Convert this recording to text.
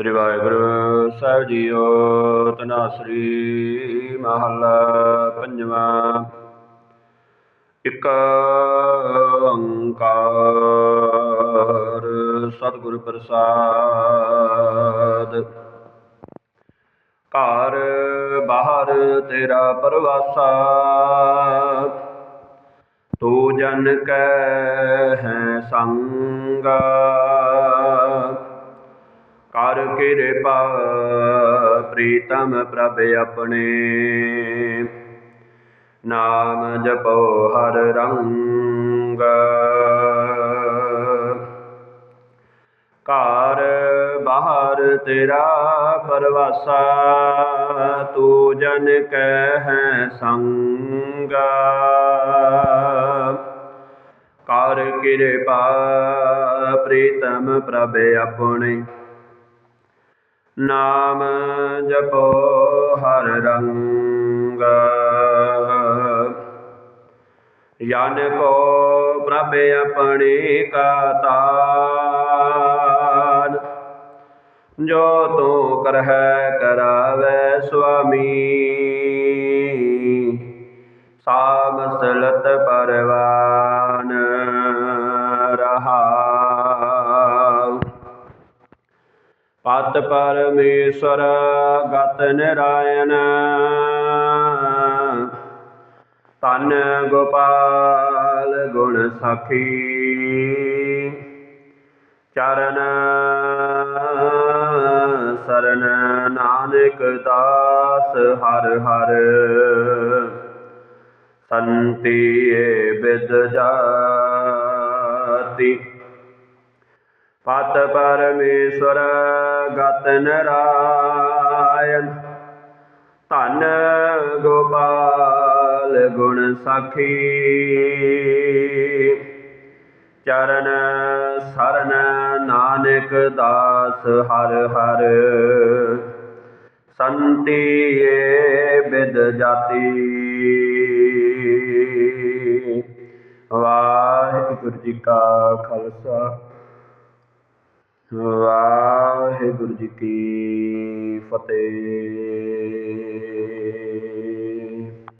ਸ੍ਰੀ ਵਾਹਿਗੁਰੂ ਸਾਹਿਬ JIO ਤਨਾਸਰੀ ਮਹੱਲਾ ਪੰਜਵਾਂ। ਇਕ ਓੰਕਾਰ ਸਤਿਗੁਰ ਪ੍ਰਸਾਦ। ਘਰ ਬਾਹਰ ਤੇਰਾ ਪਰਵਾਸਾ। ਤੂੰ ਜਨ ਕੈ ਹੈ ਸੰਗਾ। ਕਿਰਪਾ, ਪ੍ਰੀਤਮ ਪ੍ਰਭ ਆਪਣੇ। ਨਾਮ ਜਪੋ ਹਰ ਰੰਗ। ਘਰ ਬਾਹਰ ਤੇਰਾ ਪਰਵਾਸਾ, ਤੂੰ ਜਨ ਕਹਿ ਹੈ ਕਰ ਕਿਰਪਾ, ਪ੍ਰੀਤਮ ਪ੍ਰਭ ਆਪਣੇ। ਨਾਮ ਜਪੋ ਹਰ ਰੰਗ। ਯਾਨ ਕੋ ਪ੍ਰਭ ਆਪਣੀ ਕਾ ਤਾਨ। ਜੋ ਤੂੰ ਕਰਹਿ ਕਰਾਵੇ ਸੁਆਮੀ। ਸਾਮਸਲਤ ਪਰਵਾਨ ਅਤ ਪਰਮੇਸ਼ਰ ਗਤ ਨਿਰਾਇਣ। ਤਨ ਗੋਪਾਲ ਗੁਣ ਸਖੀ। ਚਰਨ ਸਰਨ ਨਾਨਕ ਦਾਸ ਹਰ ਹਰ। ਸੰਤੀ ਬਿਦ ਜਾਤੀ। ਪਤ ਪਰਮੇਸ਼ਰ ਗਤ ਨਰਾਇਣ। ਧਨ ਗੋਪਾਲ ਗੁਣ ਸਖੀ। ਚਰਨ ਸਰਨ ਨਾਨਕ ਦਾਸ ਹਰ ਹਰ। ਸੰਤੀ ਬਿਦ ਜਾਤੀ। ਵਾਹਿਗੁਰੂ ਜੀ ਕਾ ਖਾਲਸਾ। ਵਾਹਿਗੁਰੂ ਜੀ ਕੀ ਫਤਿਹ।